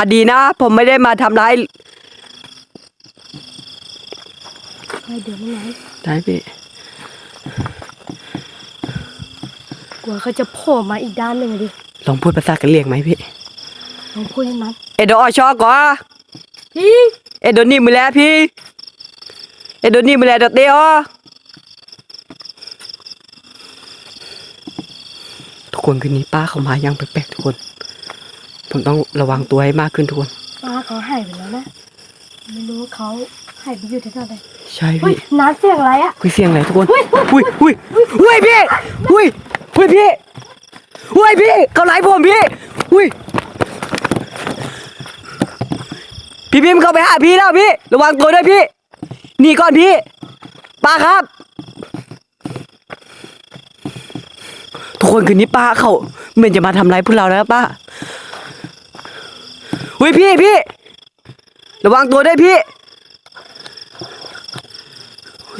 อดีนะ ผมไม่ได้มาทำร้ายให้เดินไม่ไหนได้พี่ กลัวเขาจะโผล่มาอีกด้านหนึ่งอะดิลองพูดภาษากะเหรี่ยงไหมพี่ ลองพูดให้มันเอโดอชอก่อพี่เอโดนี่มือแล้วพี่เอโดนี่มือแล้วเดยวเตียวทุกคนคืนนี้ป้าเขามายังแปลกๆทุกคน ผมต้องระวังตัวให้มากขึ้นทุกคนป้าเขาหายไปแล้วนะไม่รู้ว่าเขาหายไปอยู่ที่ไหนใช่เฮ้ยพี่น้ำเสียงอะไรอะคุยเสียงอะไรทุกคนเฮ้ยอุ้ยอุ้ยอุ้ยพี่อุ้ยอุ้ยพี่อุ้ยพี่เขาไล่ผมพี่อุ้ยพี่พิมพ์เข้าไปหาพี่แล้วพี่ระวังตัวด้วยพี่หนีก่อนพี่ป้าครับ ทุกคนคืนนี้ป้าเขาเหมือนจะมาทำร้ายพวกเราแล้วป้า อุ้ยพี่พี่ ระวังตัวด้วยพี่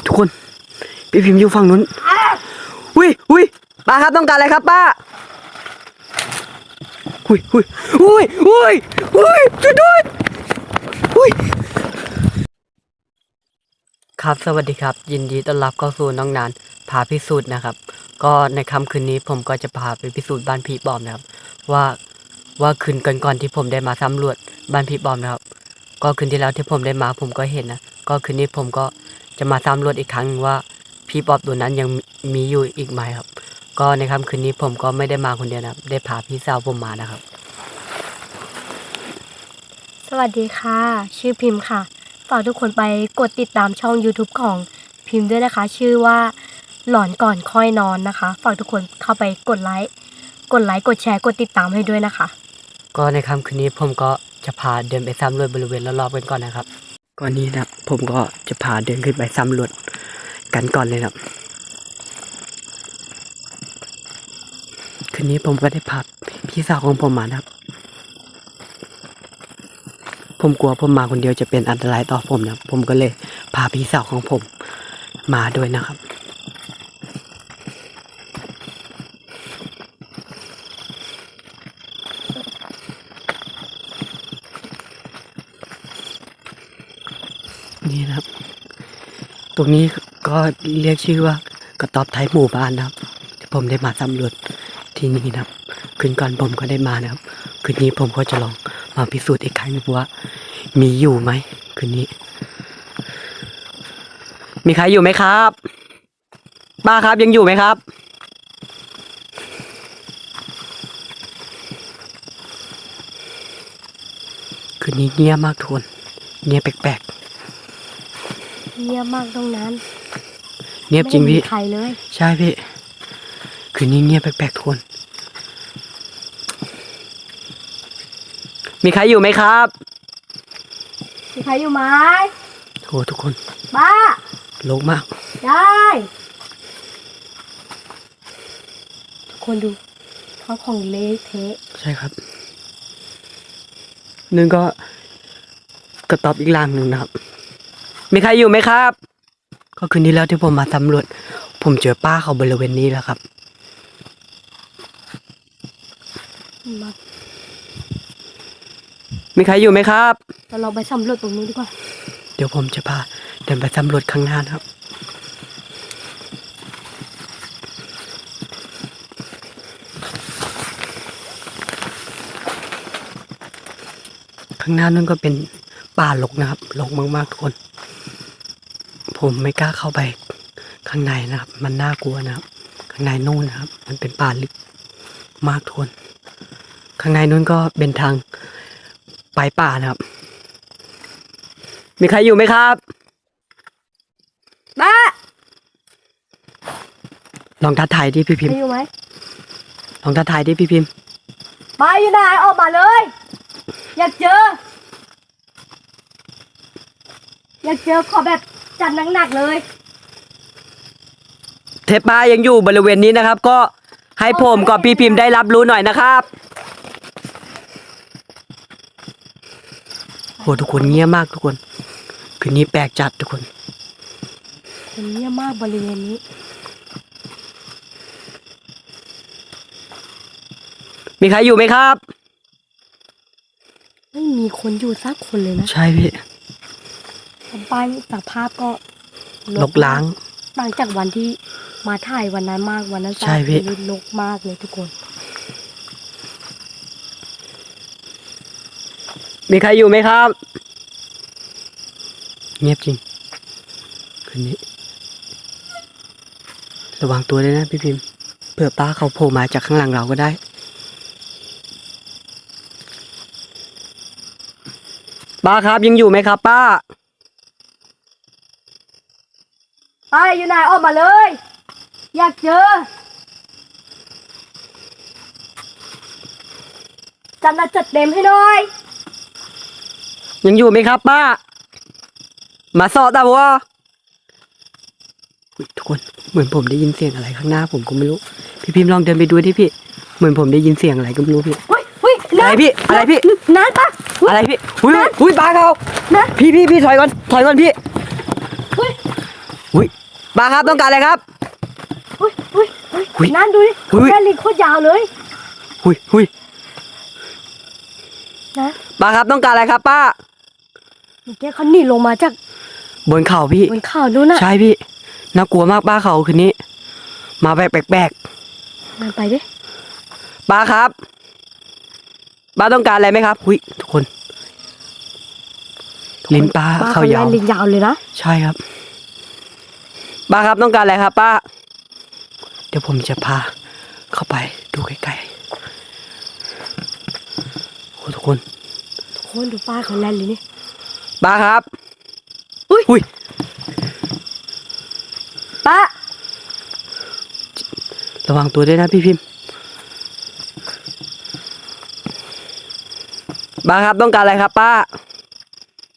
ทุกคน พี่พิมพ์อยู่ฝั่งนู้นอุ้ยอุ้ยป้าครับต้องการอะไรครับป้าอุ้ยอุ้ยอุ้ยอุ้ยอุ้ยช่วยด้วยอุ้ยครับสวัสดีครับ ยินดีต้อนรับเข้าสู่น้องนานพาพิสูจน์นะครับ ก็ในค่ำคืนนี้ผมก็จะพาไปพิสูจน์บ้านผีปลอมนะครับ ว่า ว่าคืนก่อนๆที่ผมได้มาสำรวจบ้านผีปลอมนะครับ ก็คืนที่แล้วที่ผมได้มาผมก็เห็นนะก็คืนนี้ผมก็จะมาสำรวจอีกครั้งว่าผีปอบตัวนั้นยังมีอยู่อีกไหมครับ ก็ในค่ำคืนนี้ผมก็ไม่ได้มาคนเดียวนะครับ ได้พาพี่สาวผมมานะครับ สวัสดีค่ะ ชื่อพิมพ์ค่ะฝากทุกคนไปกดติดตามช่อง YouTube ของพิมพ์ด้วยนะคะ ชื่อว่าหลอนก่อนค่อยนอนนะคะ ฝากทุกคนเข้าไปกดไลค์ กดไลค์ กดแชร์ กดติดตามให้ด้วยนะคะ ก็ในค่ำคืนนี้ผมก็จะพาเดินไปสำรวจบริเวณรอบๆกันก่อนนะครับ ก่อนนี้นะผมก็จะพาเดินขึ้นไปสำรวจกันก่อนเลยครับคืนนี้ผมก็ได้พาพี่สาวของผมมานะครับ ผมกลัวผมมาคนเดียวจะเป็นอันตรายต่อผมนะผมก็เลยพาพี่สาวของผมมาด้วยนะครับ นี่นะครับ ตรงนี้ก็เรียกชื่อว่ากระต๊อบไทยหมู่บ้านนะครับผมได้มาสำรวจที่นี่นะครับ คืนก่อนผมก็ได้มานะครับ คืนนี้ผมก็จะลองมาพิสูจน์อีกครั้งหนึงว่า มีอยู่ไหมคืนนี้ มีใครอยู่ไหมครับป้าครับยังอยู่ไหมครับคืนนี้เงียบมากทุกคนเงียบแปลก เงียบมากตรงนั้นๆเงียบจริงไม่พี่ได้มีใครเลย ใช่พี่ คืนนี้เงียบแปลกๆทุกคน มีใครอยู่ไหมครับมีใครอยู่ไหมโอ้ทุกคนบ้า โล่งมาก ได้ ทุกคนดูเขาของเละเทะใช่ครับนึงก็กระตอบอีกลางหนึ่งนะครับ มีใครอยู่ไหมครับ ก็คืนนี้แล้วที่ผมมาสำรวจ ผมเจอป้าเขาบริเวณนี้แล้วครับมามีใครอยู่ไหมครับ เราลองไปสำรวจตรงนี้ดีกว่า เดี๋ยวผมจะพาเดินไปสำรวจข้างหน้านะครับ ข้างหน้านั่นก็เป็นป่าลกนะครับลกมากๆทุกคน ผมไม่กล้าเข้าไปข้างในนะครับ มันน่ากลัวนะครับ ข้างในนู่นนะครับ มันเป็นป่าลึกมากทุกคนข้างในนู้นก็เป็นทางไปป่านะครับ มีใครอยู่ไหมครับบ้าลองทักทายที่พี่พิใคมรพ์อยู่ไหมลองทักทายที่พี่พิมพ์บ้าอยู่ไหนออกมาเลย อยากเจอ อยากเจอขอแบบ จัดหนักๆเลยเทปป้ายังอยู่บริเวณนี้นะครับ ก็ให้ผมกับพี่พิมพ์ได้รับรู้หน่อยนะครับโหทุกคนเงียบมากทุกคน คืนนี้แปลกจัดทุกคน คนเงียบมากบริเวณนี้ มีใครอยู่ไหมครับ ไม่มีมีคนอยู่สักคนเลยนะ ใช่พี่ บ้านสภาพก็ลกล้างต่างจากวันที่มาถ่ายวันนั้นมากวันนั้นใช่พี่สาลกมากเลยทุกคน มีใครอยู่ไหมครับ เงียบจริงคืนนี้ ระวังตัวด้วยนะพี่พิมพ์เผื่อป้าเขาโผล่มาจากข้างหลังเราก็ได้ป้าครับยังอยู่ไหมครับ ป้า ไปอยู่ไหนออกมาเลย อยากเจอจัดนัดจัดเต็มให้หน่อย ยังอยู่ไหมครับป้า มาสอดตาวัวอุ๊ยทุกคนเหมือนผมได้ยินเสียงอะไรข้างหน้าผมก็ไม่รู้ พี่พิมพ์ลองเดินไปดูดิพี่ เหมือนผมได้ยินเสียงอะไรก็ไม่รู้พี่ เฮ้ยเฮ้ยอะไรพี่ อะไรพี่ นั่นปะเฮ้ยอะไรพี่อุ้ยอุ้ยปลาเขานะพี่พี่พี่ถอยก่อนถอยก่อนพี่เฮ้ยอุ้ย ปลาครับต้องการอะไรครับเฮ้ยเฮ้ยเฮ้ยอุ๊ยนั่นดูดิอุ๊ยแค่ลิ้นโคตรยาวเลยอุ้ยอุ้ยนะปลาครับต้องการอะไรครับ ป้า เมื่อกี้เขาหนีลงมาจากบนเขาพี่ บนเขานู่นน่ะใช่พี่น่ากลัวมากป้าเขาคืนนี้ มาแบบแปลกนั่นไปดิๆปลาครับป้าต้องการอะไรไหมครับอุ้ยทุกคน ลิ้นปลาป้าเขายาวแล่นลิ้นยาวเลยนะใช่ครับ ป้าครับต้องการอะไรครับป้า เดี๋ยวผมจะพาเข้าไปดูใกล้ๆโอ้ทุกคน ทุกคนดูป้าเขาแล่นเลยนี่ป้าครับ อุ๊ยอุ้ยป้า ระวังตัวด้วยนะพี่พิมพ์ป้าครับต้องการอะไรครับ ป้า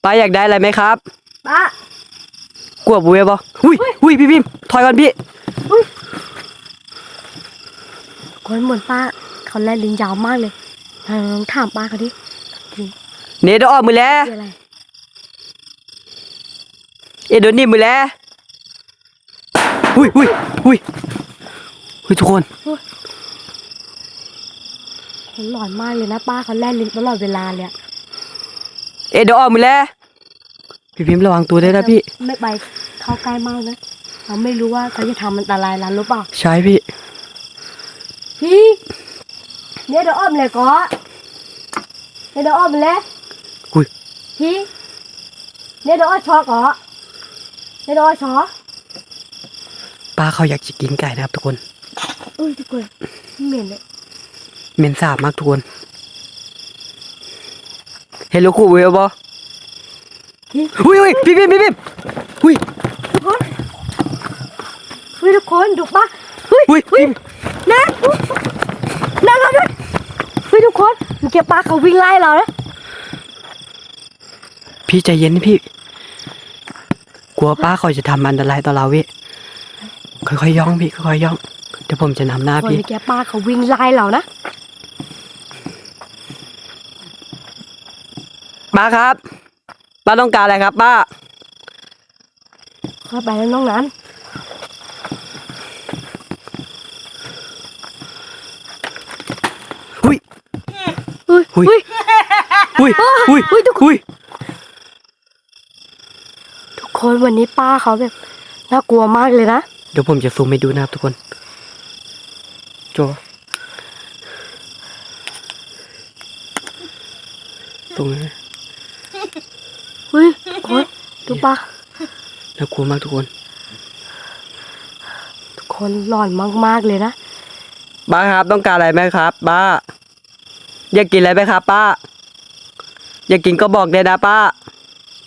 ป้าอยากได้อะไรไหมครับ ป้า กลัวบุ้ยบออุ้ยอุ้ยพี่พิมพ์ถอยก่อนพี่คนเหมือนป้าเขาแล่นลิ้นยาวมากเลยลองถามป้าเขาดิเนดออกมือแล้วคืออะไรเอโดนนี่มือแล้วอุ้ยอุ้ยอุ้ยอุ้ยทุกคนคนหลอนมากเลยนะป้าเขาแล่นลิ้นตลอดเวลาเลยอะเอโดนออกมือแล้วพี่พิมพ์ระวังตัวด้วยนะพี่ ไม่ไป เข้าใกล้มากนะเราไม่รู้ว่าเขาจะทำอันตรายเราหรือเปล่าใช่พี่ พี่เนี่ยเดี๋ยวอ้อมเลยก็เนี่ยเดี๋ยวอ้อมเลยอุ้ย พี่เนี่ยเดี๋ยวอ้อชอก็เนี่ยเดี๋ยวอ้อชอป้าเขาอยากจะกินไก่นะครับทุกคนอุ้ยทุกคนเหม็นเลยเหม็นสาบมากทุกคน เห็นลูกคู่เวลบอพี่อุ้ยอุ้ยพี่พิมพ์พี่พิมพ์อุ้ยทุกคนเฮ้ยทุกคนดูปะเฮ้ยอุ้ยเฮ้ยนะนั่นเราด้วยเฮ้ยทุกคนเมื่อกี้ป้าเขาวิ่งไล่เรานะพี่ใจเย็นนะพี่ กลัวป้าเขาจะทำอันตรายต่อเราพี่ค่อยๆย่องพี่ค่อยๆย่องเดี๋ยวผมจะนำหน้าคนพี่เมื่อกี้ป้าเขาวิ่งไล่เรานะป้าครับป้าต้องการอะไรครับป้าเข้าไปแล้วน้องนั้น เฮ้ยอุ้ยเฮ้ยอุ้ยอุ้ยเฮ้ยทุกคนอุ้ยทุกคนวันนี้ป้าเขาแบบน่ากลัวมากเลยนะ เดี๋ยวผมจะซูมให้ดูนะครับทุกคนโจตรงนี้นเฮ้ยทุกคนดูป้าน่ากลัวมากทุกคน ทุกคนหลอนมากๆเลยนะป้าครับต้องการอะไรไหมครับป้า อยากกินอะไรไหมครับป้า อยากกินก็บอกเลยนะป้า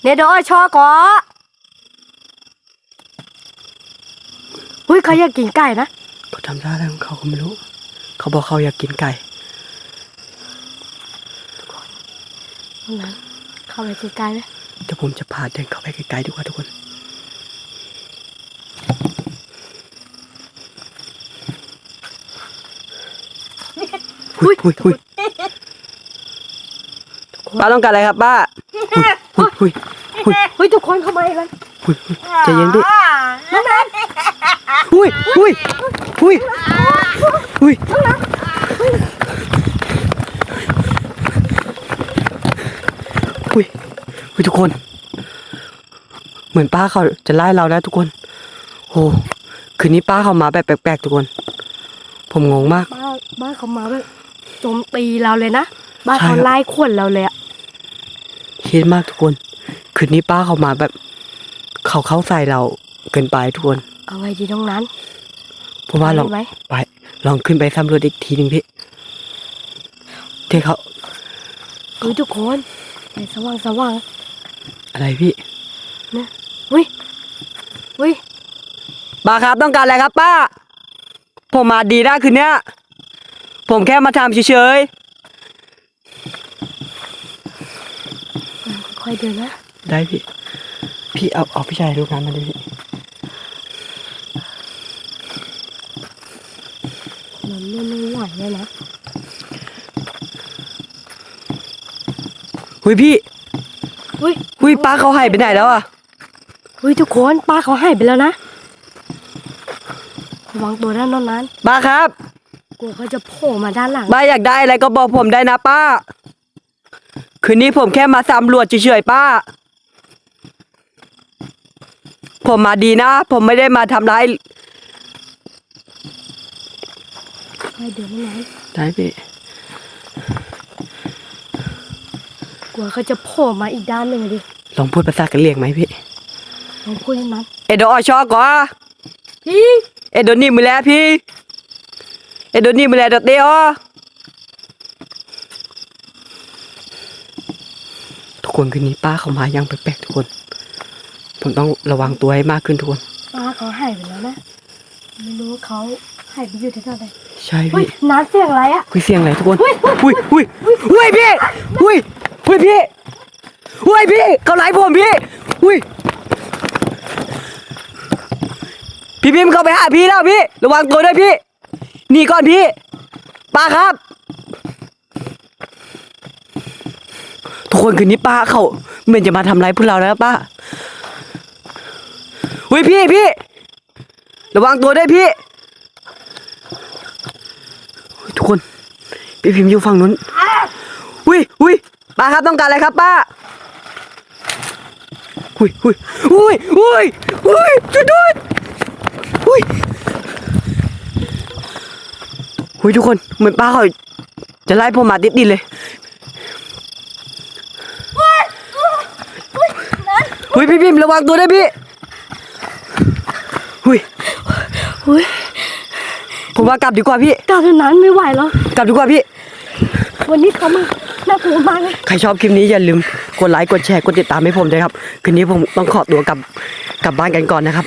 เนี่ยเดี๋ยวอ้อยชอก่อเฮ้ยเขาอยากกินไก่นะเขาทำท่าอะไรของเขาก็ไม่รู้ เขาบอกเขาอยากกินไก่น้องนั้นเข้าไปใกล้ๆเลยเดี๋ยวผมจะพาเดินเข้าไปไกลๆดีกว่าทุกคน หุยหุยหุย ป้าต้องการอะไรครับป้าหุยหุยหุยเฮ้ยทุกคนเข้ามาอีกแล้วหุยหุยใจเย็นพี่น้องนั้นหุยหุยหุยหุยหุยหุยทุกคน เหมือนป้าเขาจะไล่เราแล้วทุกคนโอ้คืนนี้ป้าเขามาแบบแปลกๆทุกคน ผมงงมากบ้านบ้าเขามาแบบโจมตีเราเลยนะบ้านเขาไล่ขวนเราเลยอะ คิดมากทุกคน คืนนี้ป้าเขามาแบบ เขาเข้าใส่เราเกินไปทุกคนเอาไงดีน้องนั้นผมว่าลองไปไหมไปลองขึ้นไปสำรวจอีกทีหนึ่งพี่ที่เขาเฮ้ยทุกคนไฟสว่างสว่างอะไรพี่อุ้ยอุ้ยป้าครับต้องการอะไรครับป้า ผมมาดีได้คืนเนี้ยผมแค่มาทำเฉย ค่อยๆเดินนะๆได้พี่ พี่เอาเอาพี่ชายลูกนั้นมาดิพี่มันไม่ไม่ไหวเลยนะหุยพี่อุ้ยหุยป้าเขาหายไปไหนแล้วอะอุ้ยทุกคนป้าเขาหายไปแล้วนะระวังตัวด้านนอกนั้นป้าครับ กลัวเขาจะโผล่มาด้านหลังป้าอยากได้อะไรก็บอกผมได้นะป้า คืนนี้ผมแค่มาสำรวจเฉยๆป้า ผมมาดีนะ ผมไม่ได้มาทำร้ายค่อยๆเดินนะนั้นได้พี่กลัวเขาจะโผล่มาอีกด้านหนึ่งอะดิลองพูดภาษากะเหรี่ยงไหมพี่ลองพูดให้มันเอโดอชอก่อพี่เอโดนี่มือแลพี่เอโดนี่มือแลดอเตอทุ คนคืนนี้ป้าเขามายังแปลกๆทุกคน ผมต้องระวังตัวให้มากขึ้นทุกคนป้าเขาหายไปแล้วนะไม่รู้ว่าเขาหายไปอยู่ที่ไหนใช่เฮ้ยพี่น้ำเสียงอะไรอะคุยเสียงอะไรทุกคนอุ้ยอุ้ยอุ้ยพี่อุ้ยอุ้ยพี่อุ้ยพี่เขาไล่ผมพี่อุ้ยพี่พิมพ์เข้าไปหาพี่แล้วพี่ ระวังตัวด้วยพี่หนีก่อนพี่ป้าครับ ทุกคนคืนนี้ป้าเขาเหมือนจะมาทำร้ายพวกเราแล้วป้าอุ้ยพี่พี่ระวังตัวด้วยพี่ทุกคนพี่พิมพ์อยู่ฝั่งนู้นอุ้ยอุ้ยป้าครับต้องการอะไรครับป้าอุ้ยอุ้ยอุ้ยอุ้ยอุ้ยช่วยด้วยอุ้ยอุ้ยทุกคนเหมือนป้าเขาจะไล่ผมมาติดดินเลยอุ้ย พี่พิมพ์ระวังตัวด้วยพี่อุ้ยอุ้ยผมว่ากลับดีกว่าพี่ กลับเท่านั้นไม่ไหวแล้ว กลับดีกว่าพี่ วันนี้เขามาน่ากลัวมากเลยใครชอบคลิปนี้อย่าลืมกดไลค์กดแชร์กดติดตามให้ผมด้วยครับ คืนนี้ผมต้องขอตัวกลับกลับบ้านกันก่อนนะครับ